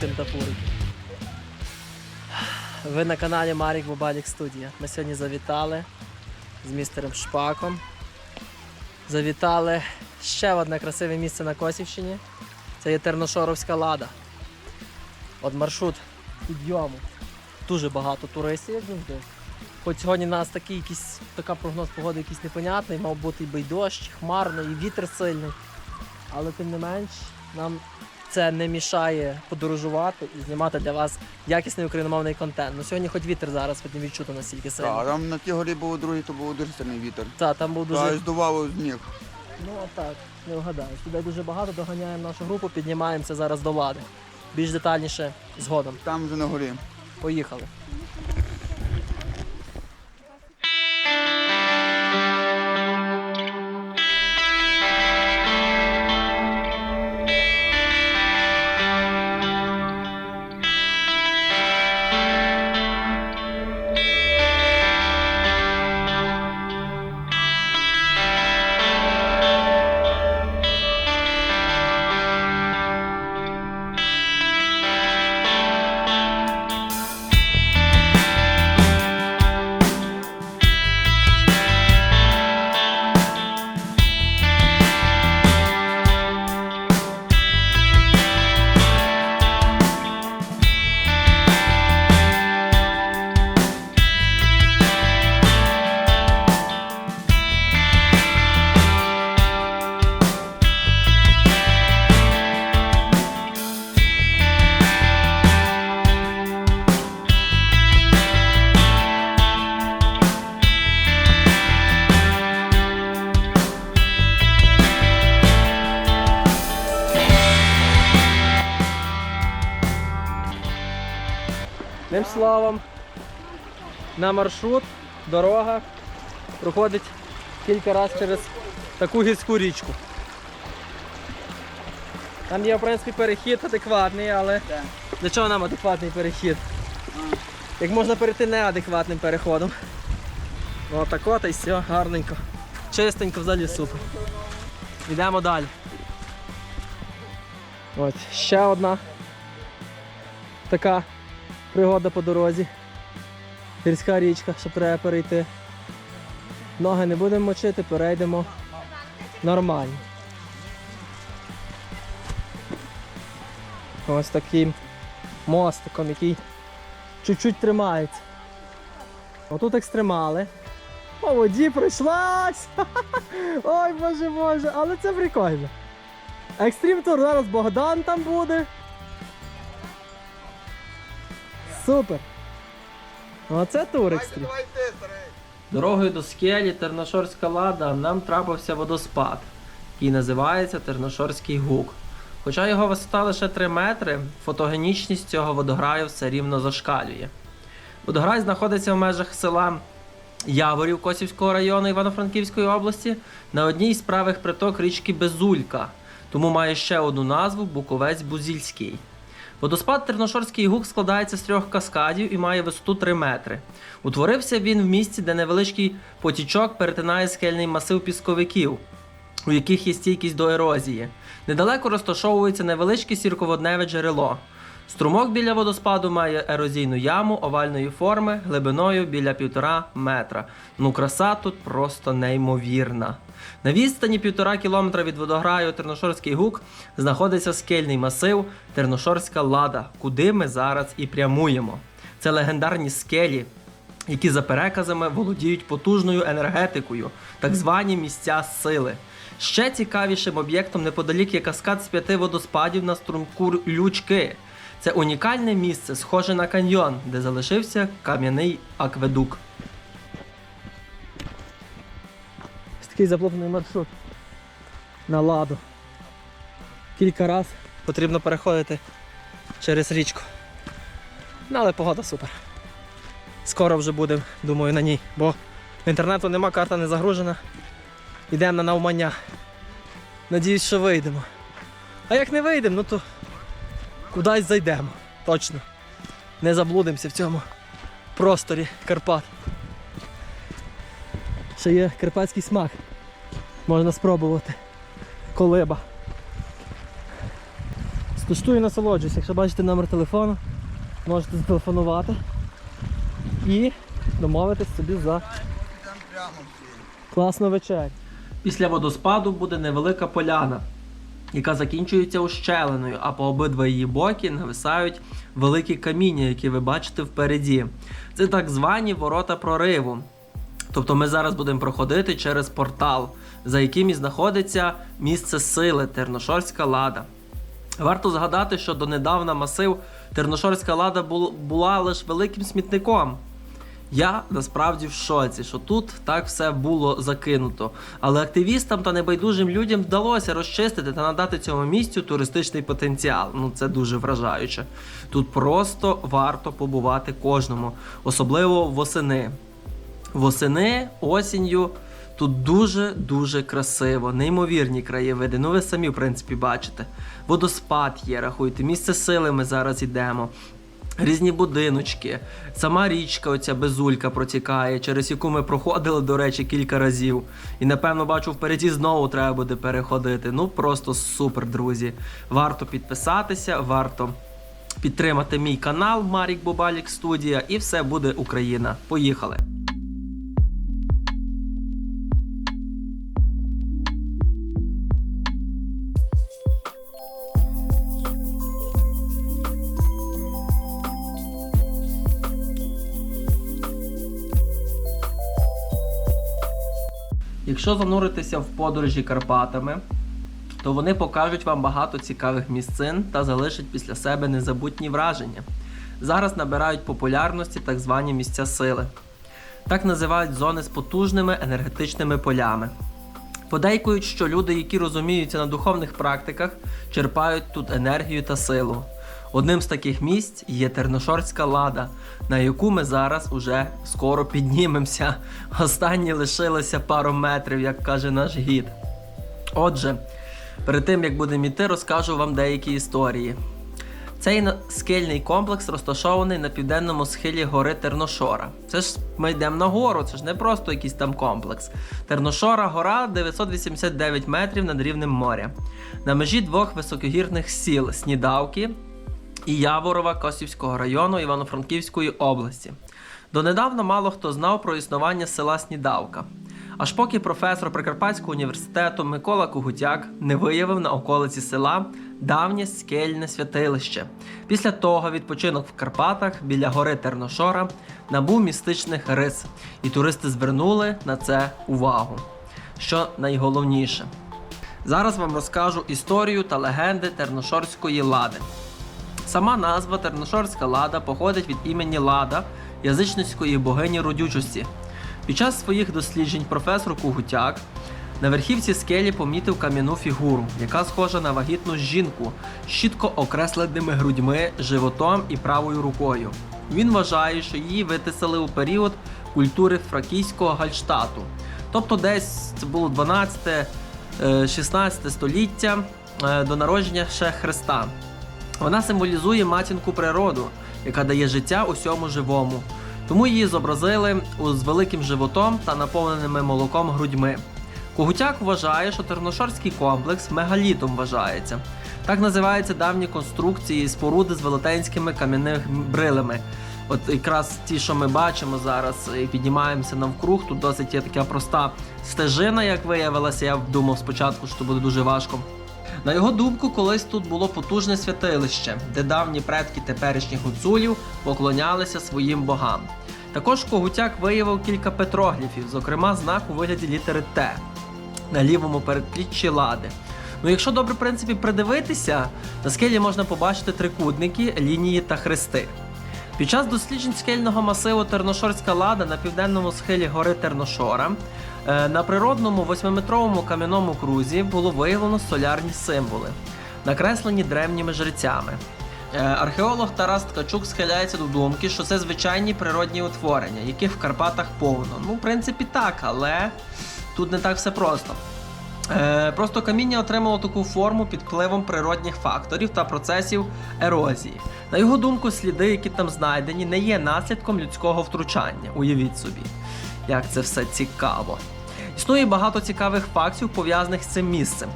Кентапурики. Ви на каналі Марік Бубалік Студія. Ми сьогодні завітали з містером Шпаком. Завітали ще одне красиве місце на Косівщині. Це є Терношоровська лада. От маршрут підйому. Дуже багато туристів, як завжди. Хоч сьогодні у нас такий якийсь така прогноз погоди якийсь непонятний, мав бути і дощ, хмарно, і вітер сильний. Але тим не менш, нам це не мішає подорожувати і знімати для вас якісний україномовний контент. Ну сьогодні хоч вітер зараз хоч не відчуто настільки Так, сильно. там на тій горі було другий, то був дуже сильний вітер. Та, там був дуже. Та здувало з ніг. Ну а так, не вгадаєш. Людей дуже багато, доганяємо нашу групу, піднімаємося зараз до влади. Більш детальніше згодом. Там вже на горі. Поїхали. На маршрут, дорога проходить кілька разів через таку гірську річку. Там є, в принципі, перехід адекватний, але для чого нам адекватний перехід? Як можна перейти неадекватним переходом. Ну так от і все, гарненько. Чистенько взагалі супер. Йдемо далі. От, ще одна така пригода по дорозі. Гірська річка, що треба перейти. Ноги не будемо мочити, перейдемо нормально. Ось таким мостиком, який чуть-чуть тримається. Отут екстремали. По воді пройшлась! Ой боже боже, але це прикольно. Екстрім тур зараз Богдан там буде. Супер. Оце тур екстрім. Давай ти, старий. Дорогою до скелі Терношорська лада нам трапився водоспад, який називається Терношорський гук. Хоча його висота лише 3 метри, фотогенічність цього водограю все рівно зашкалює. Водограй знаходиться в межах села Яворів Косівського району Івано-Франківської області на одній з правих приток річки Безулька, тому має ще одну назву Буковець Бузільський. Водоспад Терношорський гук складається з трьох каскадів і має висоту 3 метри. Утворився він в місці, де невеличкий потічок перетинає скельний масив пісковиків, у яких є стійкість до ерозії. Недалеко розташовується невеличке сірководневе джерело. Струмок біля водоспаду має ерозійну яму овальної форми глибиною біля півтора метра. Ну, краса тут просто неймовірна. На відстані півтора кілометра від водограю Терношорський гук знаходиться скельний масив Терношорська лада, куди ми зараз і прямуємо. Це легендарні скелі, які за переказами володіють потужною енергетикою, так звані місця сили. Ще цікавішим об'єктом неподалік є каскад з п'яти водоспадів на струмку Лючки. Це унікальне місце, схоже на каньйон, де залишився кам'яний акведук. Ось такий заплутаний маршрут на ладу. Кілька раз потрібно переходити через річку. Ну, але погода супер. Скоро вже будемо, думаю, на ній, бо інтернету нема, карта не загружена. Йдемо на навмання. Надіюсь, що вийдемо. А як не вийдемо, ну то кудись зайдемо. Точно. Не заблудимося в цьому просторі Карпат. Ще є карпатський смак. Можна спробувати. Колиба. Скуштую насолоджуюсь. Якщо бачите номер телефону, можете зателефонувати і домовитись собі за класну вечерю. Після водоспаду буде невелика поляна, яка закінчується ущелиною, а по обидва її боки нависають великі каміння, які ви бачите впереді. Це так звані ворота прориву. Тобто ми зараз будемо проходити через портал, за яким і знаходиться місце сили Терношорська лада. Варто згадати, що донедавна масив Терношорська лада була лише великим смітником. Я насправді в шоці, що тут так все було закинуто. Але активістам та небайдужим людям вдалося розчистити та надати цьому місцю туристичний потенціал. Ну це дуже вражаюче. Тут просто варто побувати кожному, особливо восени. Восени, осінню. Тут дуже-дуже красиво, неймовірні краєвиди. Ну ви самі, в принципі, бачите. Водоспад є, рахуйте, місце сили ми зараз йдемо. Різні будиночки, сама річка, оця безулька протікає, через яку ми проходили, до речі, кілька разів. І напевно бачу, впереді знову треба буде переходити. Ну просто супер, друзі. Варто підписатися, варто підтримати мій канал Марік Бобалік Студія, і все буде Україна. Поїхали! Якщо зануритися в подорожі Карпатами, то вони покажуть вам багато цікавих місцин та залишать після себе незабутні враження. Зараз набирають популярності так звані місця сили. Так називають зони з потужними енергетичними полями. Подейкують, що люди, які розуміються на духовних практиках, черпають тут енергію та силу. Одним з таких місць є Терношорська лада, на яку ми зараз уже скоро піднімемося. Останні лишилося пару метрів, як каже наш гід. Отже, перед тим як будемо йти, розкажу вам деякі історії. Цей скельний комплекс розташований на південному схилі гори Терношора. Це ж ми йдемо на гору, це ж не просто якийсь там комплекс. Терношора гора 989 метрів над рівнем моря. На межі двох високогірних сіл Снідавки і Яворова Косівського району Івано-Франківської області. Донедавна мало хто знав про існування села Снідавка. Аж поки професор Прикарпатського університету Микола Когутяк не виявив на околиці села давнє скельне святилище. Після того відпочинок в Карпатах біля гори Терношора набув містичних рис, і туристи звернули на це увагу. Що найголовніше, зараз вам розкажу історію та легенди Терношорської лади. Сама назва Терношорська лада походить від імені Лада, язичницької богині родючості. Під час своїх досліджень професор Кугутяк на верхівці скелі помітив кам'яну фігуру, яка схожа на вагітну жінку з чітко окресленими грудьми, животом і правою рукою. Він вважає, що її витисали у період культури фракійського Гальштату, тобто десь це було 12-16 століття е, до народження ще Христа. Вона символізує матінку природу, яка дає життя усьому живому. Тому її зобразили з великим животом та наповненими молоком грудьми. Когутяк вважає, що Терношорський комплекс мегалітом вважається. Так називаються давні конструкції споруди з велетенськими кам'яними брилями. От якраз ті, що ми бачимо зараз, і піднімаємося навкруг. Тут досить є така проста стежина, як виявилося. Я думав спочатку, що буде дуже важко. На його думку, колись тут було потужне святилище, де давні предки теперішніх гуцулів поклонялися своїм богам. Також Когутяк виявив кілька петрогліфів, зокрема знак у вигляді літери Т на лівому передпліччі лади. Ну, якщо добре, в принципі, придивитися, на скелі можна побачити трикутники, лінії та хрести. Під час досліджень скельного масиву Терношорська лада на південному схилі гори Терношора на природному восьмиметровому кам'яному крузі було виявлено солярні символи, накреслені древніми жрецями. Е, Археолог Тарас Ткачук схиляється до думки, що це звичайні природні утворення, яких в Карпатах повно. Ну, в принципі, так, але тут не так все просто. Е, Просто каміння отримало таку форму під впливом природних факторів та процесів ерозії. На його думку, сліди, які там знайдені, не є наслідком людського втручання. Уявіть собі, як це все цікаво. Існує багато цікавих фактів, пов'язаних з цим місцем.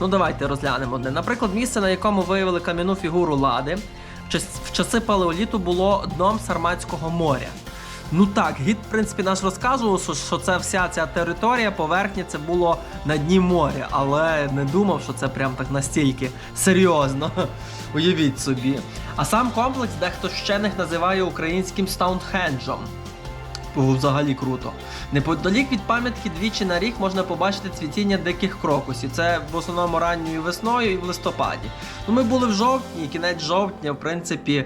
Ну давайте розглянемо одне. Наприклад, місце, на якому виявили кам'яну фігуру лади, в часи палеоліту було дном Сарматського моря. Ну так, гід, в принципі, наш розказував, що, це вся ця територія, поверхня, це було на дні моря, але не думав, що це прям так настільки серйозно. Уявіть собі. А сам комплекс дехто з вчених називає українським Стаунхенджем. Взагалі круто. Неподалік від пам'ятки двічі на рік можна побачити цвітіння диких крокусів. Це в основному ранньою весною і в листопаді. Ну, ми були в жовтні, кінець жовтня, в принципі,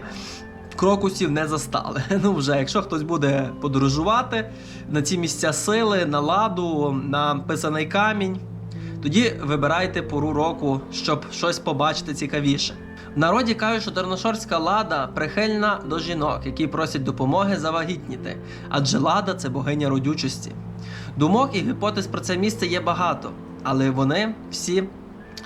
крокусів не застали. Ну вже, якщо хтось буде подорожувати на ці місця сили, на ладу, на писаний камінь, тоді вибирайте пору року, щоб щось побачити цікавіше. Народі кажуть, що терношорська лада прихильна до жінок, які просять допомоги завагітніти, адже лада це богиня родючості. Думок і гіпотез про це місце є багато, але вони всі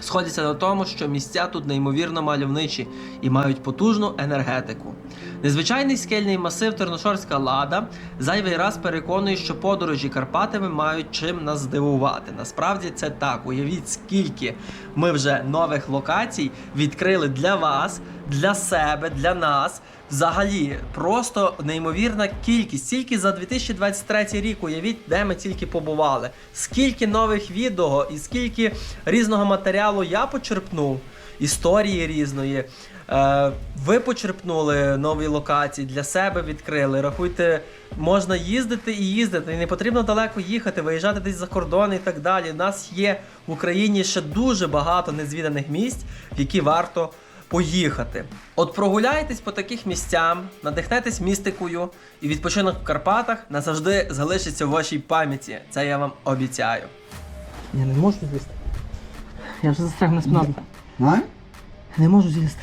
сходяться на тому, що місця тут неймовірно мальовничі і мають потужну енергетику. Незвичайний скельний масив Терношорська лада зайвий раз переконує, що подорожі Карпатами мають чим нас здивувати. Насправді це так. Уявіть, скільки ми вже нових локацій відкрили для вас, для себе, для нас. Взагалі, просто неймовірна кількість. Тільки за 2023 рік, уявіть, де ми тільки побували. Скільки нових відео і скільки різного матеріалу я почерпнув, історії різної. Е, ви почерпнули нові локації, для себе відкрили. Рахуйте, можна їздити і їздити. І не потрібно далеко їхати, виїжджати десь за кордон і так далі. У нас є в Україні ще дуже багато незвіданих місць, які варто поїхати. От прогуляйтесь по таких місцям, надихнетесь містикою, і відпочинок в Карпатах назавжди залишиться в вашій пам'яті. Це я вам обіцяю. Я не можу злізти. Я вже застряг на спину. А? Не можу злізти.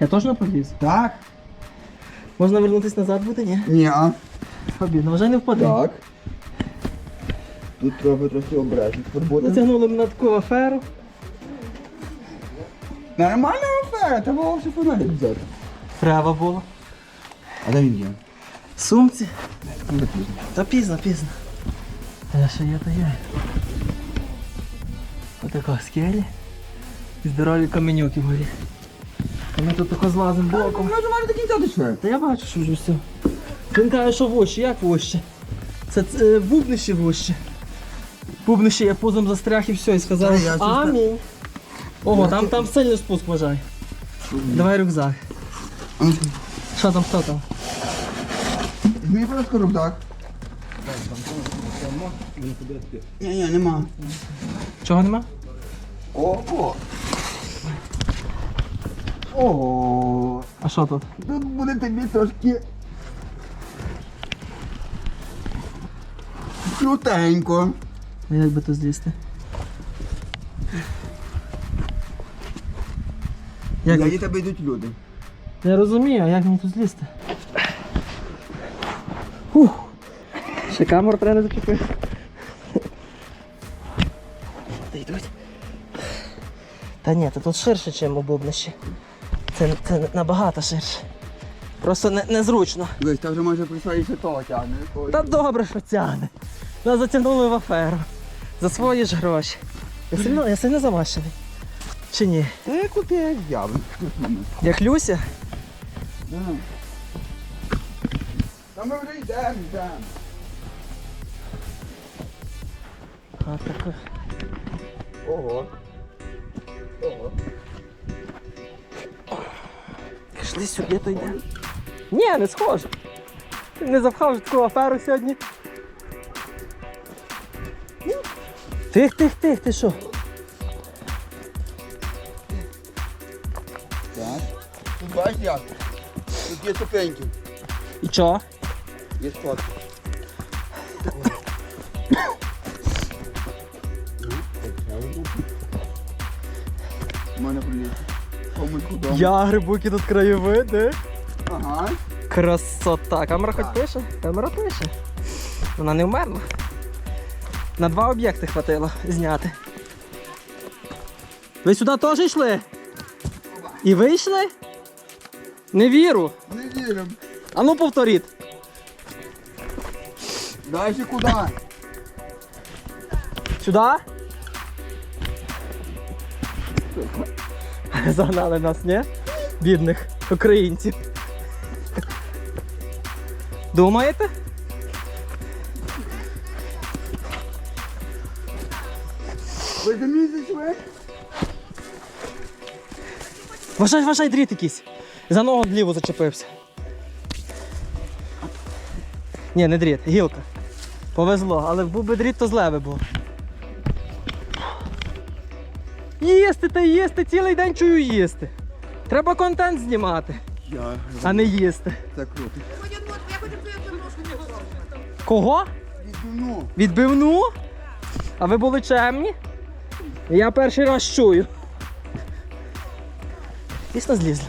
Я точно поліз? Так? Можна вернутися назад буде, ні? Ні, а? Обідно, вже не впаде. Так. Тут треба трохи обережно. Натягнули мене на таку аферу. Нормальна афера, треба було все фонарик взяти. Треба було. А де він є? Сумці. Ну. Та пізно, пізно. Та що є, то є. Отака скелі. І здорові каменюки вгорі. А ми тут тако злазимо боком. Ми мали до кінця дійшли. Та я бачу, що вже все. Він каже, що вуще, як вуще? Це е, бубнище вуще. Бубнище я пузом застряг і все, і сказав. Та я Амінь. Ого, там, там сильний спуск вважай. Давай рюкзак. Що там, хто там? Мені просто рюкзак. Ні, ні, нема. Чого нема? Ого. Ого. А що тут? Тут буде тобі трошки. Крутенько. А як би тут злізти? Як Як тебе йдуть люди. Я розумію, а як мені тут злізти? Фух. Ще камеру треба. Та йдуть. Та ні, та тут ширше, ніж у бубнищі. Це, це набагато ширше. Просто не, незручно. Дивись, та вже може прийшла і ще того тягне. Та добре, що тягне. Нас затягнули в аферу. За свої ж гроші. Я сильно, я сильно замащений. Чи ні? Та я купив явно. Як Люся? Та ми вже йдемо, йдемо. А, так. Ого. Ого. Пішли сюди, то йде. Ні, не схоже. Ти не запхав в таку аферу сьогодні. Тих, тих, тих, ти що? Є ступеньки. І чо? Є сходи. У мене приліт. Я грибуки тут краєвиди. Ага. Красота. Камера хоч пише? Камера пише. Вона не вмерла. На два об'єкти хватило зняти. Ви сюди теж йшли? І вийшли? Не віру. Не віримо. А ну повторіть. Далі куди? Сюди? Загнали нас, ні? Бідних українців. Думаєте? Ви замітите ви? Вважай, вважай, дріт якийсь. За ногу вліво зачепився. Ні, не дріт, гілка. Повезло, але був би дріт, то зле би було. Їсти та їсти, цілий день чую їсти. Треба контент знімати, Я а не їсти. так круто. Кого? Ну, Відбивну? А ви були чемні? Я перший раз чую. Дійсно злізли.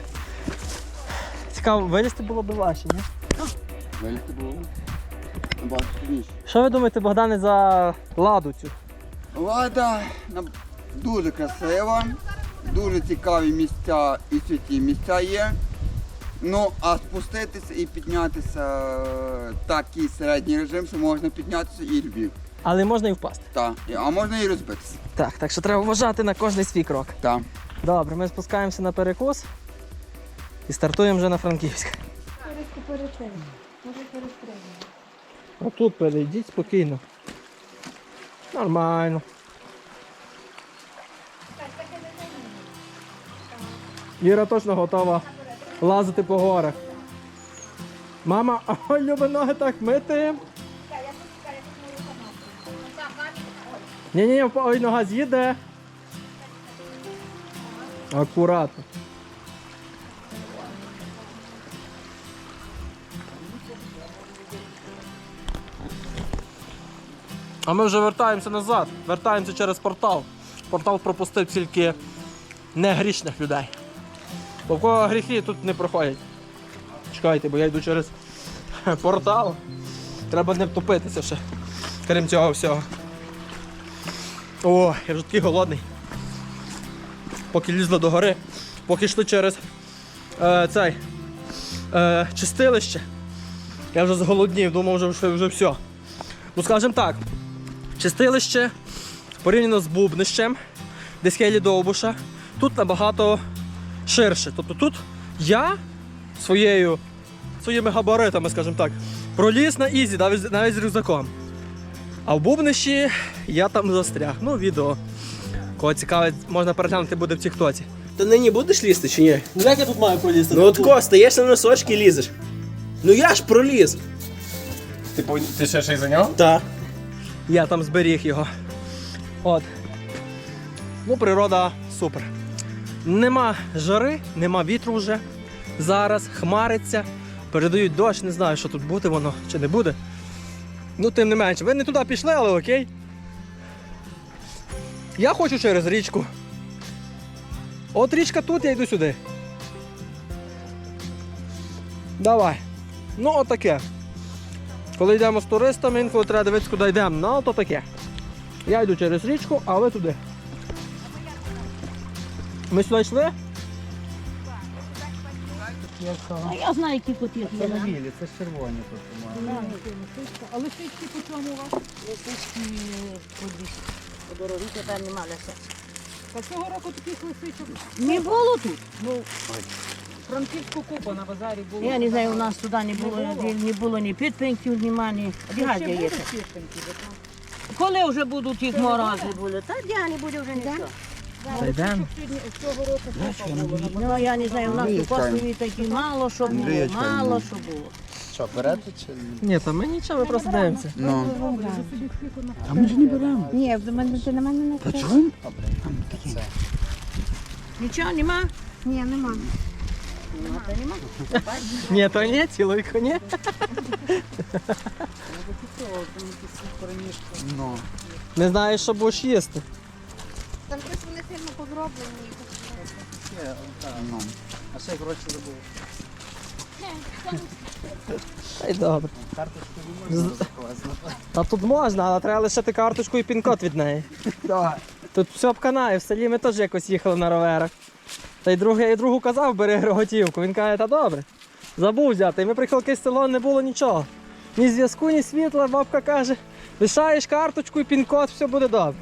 Цікаво, вилізти було б важче, ні? вилізти було. Набагато складніше. Що ви думаєте, Богдане, за ладу цю? Лада дуже красива, дуже цікаві місця і святі місця є. Ну, а спуститися і піднятися е, такий середній режим, що можна піднятися і Львів. Але можна і впасти. Так. А можна і розбитися. Так, так що треба вважати на кожний свій крок. Так. Добре, ми спускаємося на перекос і стартуємо вже на Франківськ. А тут перейдіть спокійно. Нормально. Іра точно готова лазити по горах. Мама, ой, любить ноги так мити. Ні-ні, ой, нога з'їде. Акуратно. А ми вже вертаємося назад. Вертаємося через портал. Портал пропустив тільки негрішних людей. В кого гріхи тут не проходять. Чекайте, бо я йду через портал. Треба не втопитися ще. Крім цього всього. О, я вже такий голодний поки лізли до гори, поки йшли через е, цей е, чистилище. Я вже зголоднів, думав, вже, вже, вже все. Ну, скажімо так, чистилище порівняно з бубнищем, де схилі довбуша, тут набагато ширше. Тобто тут я своєю, своїми габаритами, скажімо так, проліз на ізі, навіть, навіть з рюкзаком. А в бубнищі я там застряг. Ну, відео. Кого цікавить, можна переглянути буде в тіктоці. Ти нині будеш лізти чи ні? Ну як я тут маю полізти? Ну от ко, стаєш на носочки і лізеш. Ну я ж проліз. Ти, ти ще щось зайняв? Та. Я там зберіг його. От. Ну, природа супер. Нема жари, нема вітру вже. Зараз хмариться, передають дощ, не знаю, що тут буде воно чи не буде. Ну, тим не менше, ви не туди пішли, але окей. Я хочу через річку. От річка тут, я йду сюди. Давай. Ну, отаке. Коли йдемо з туристами, інколи треба дивитися, куди йдемо. Ну, то таке. Я йду через річку, а ви туди. Ми сюди йшли? А я знаю, які тут є. це ж червоні тут. А лисички по чому у вас? Лисички по дорогі тепер нема лисичок. Та цього року таких лисичок. Не було тут. Ну, Франківську купа на базарі було. Я не знаю, у нас туди не було, не, не було ні підпинків, ні мані. Ще є. будуть Коли вже будуть їх морози були? Та діга не буде вже ніхто. Та йдемо. цього року купа було. Ну, я не знаю, у нас у Косові такі мало що було, Андрієчка, мало що було. Що, берете чи Ні, та ми нічого, ми просто дивимося. Ну. Ні, в мене ти на мене не Та чого? Нічого нема? Ні, нема. Ну. Ні, то ні, цілуйко, ні. Ну. Не знаєш, що будеш їсти. Там щось вони сильно позроблені. Ну. А ще гроші забув. Та й добре. Карточку не можна класно. Та тут можна, але треба лишити карточку і пін-код від неї. Давай. Тут все обканає, в селі ми теж якось їхали на роверах. Та й друг, я й другу казав, бери готівку. Він каже, та добре. Забув взяти. І ми приїхали в якесь село, не було нічого. Ні зв'язку, ні світла, бабка каже, лишаєш карточку і пін-код, все буде добре.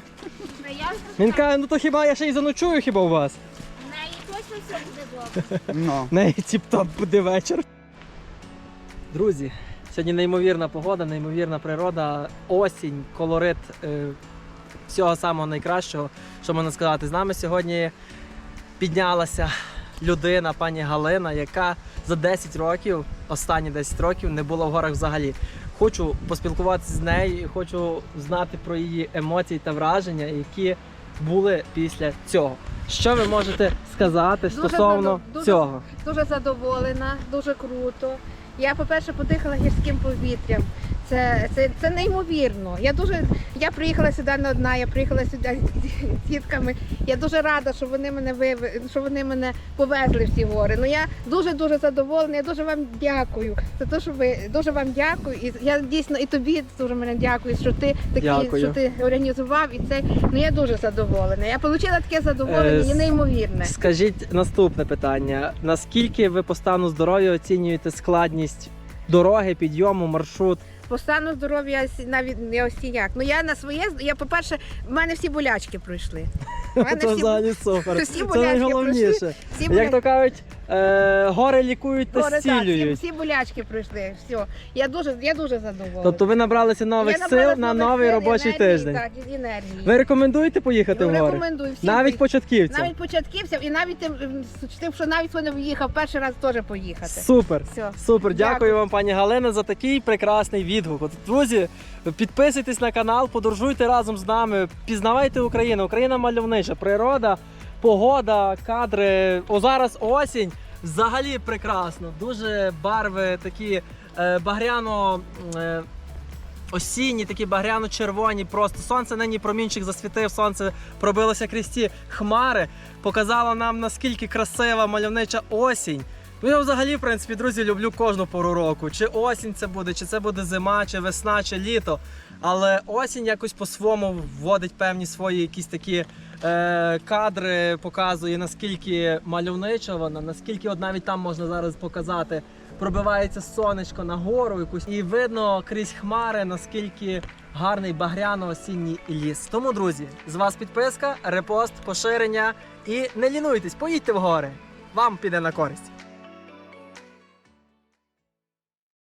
Він каже, ну то хіба я ще й заночую хіба у вас? в неї точно все буде добре. Ну. Не тіп-топ буде вечір. Друзі, сьогодні неймовірна погода, неймовірна природа, осінь, колорит е, всього самого найкращого, що можна сказати. З нами сьогодні піднялася людина, пані Галина, яка за 10 років, останні 10 років, не була в горах взагалі. Хочу поспілкуватися з нею, хочу знати про її емоції та враження, які були після цього. Що ви можете сказати Дуже стосовно задов- дуже- цього? Дуже задоволена, дуже круто. Я, по-перше, подихала гірським повітрям. Це, це, це неймовірно. Я дуже я приїхала сюди не одна, я приїхала сюди з дітками. Я дуже рада, що вони мене виви, що вони мене повезли в ці гори. Ну я дуже дуже задоволена. Я дуже вам дякую за те, що ви дуже вам дякую. І я дійсно і тобі дуже мене дякую, що ти такий, Дякую. що ти організував і це. Ну я дуже задоволена. Я отримала таке задоволення, Е, і неймовірне. Скажіть наступне питання: наскільки ви по стану здоров'я оцінюєте складність дороги, підйому, маршрут? По стану здоров'я навіть не ось як. Ну я на своє я, по-перше, в мене всі болячки пройшли. В мене Це всі, взагалі супер. всі Це болячки найголовніше. всі, Як то кажуть, е, гори лікують та Горе, так, всі, зцілюють. всі болячки пройшли. Все. Я дуже, я дуже задоволена. Тобто ви набралися Я нових набралась сил на нових новий сил, робочий енергії, тиждень. Так, і енергії. Ви рекомендуєте поїхати Ну, в гори? рекомендую всім. Навіть початківцям. навіть початківцям і навіть тим, м, тим, що навіть хто не виїхав, перший раз теж поїхати. Супер. Все. Супер, дякую. Дякую. вам, пані Галина, за такий прекрасний відгук. От, друзі, підписуйтесь на канал, подорожуйте разом з нами, пізнавайте Україну. Україна мальовнича, природа, погода, кадри. О, зараз осінь. Взагалі прекрасно. Дуже барви такі е, багряно. Е, Осінні, такі багряно-червоні, просто сонце нині промінчик засвітив, сонце пробилося крізь ці хмари, показало нам наскільки красива мальовнича осінь. Ну я взагалі, в принципі, друзі, люблю кожну пору року. Чи осінь це буде, чи це буде зима, чи весна, чи літо. Але осінь якось по-своєму вводить певні свої якісь такі е, кадри, показує наскільки мальовнича вона, наскільки от навіть там можна зараз показати. Пробивається сонечко на гору якусь, і видно крізь хмари, наскільки гарний багряно-осінній ліс. Тому, друзі, з вас підписка, репост, поширення і не лінуйтесь, поїдьте в гори. Вам піде на користь.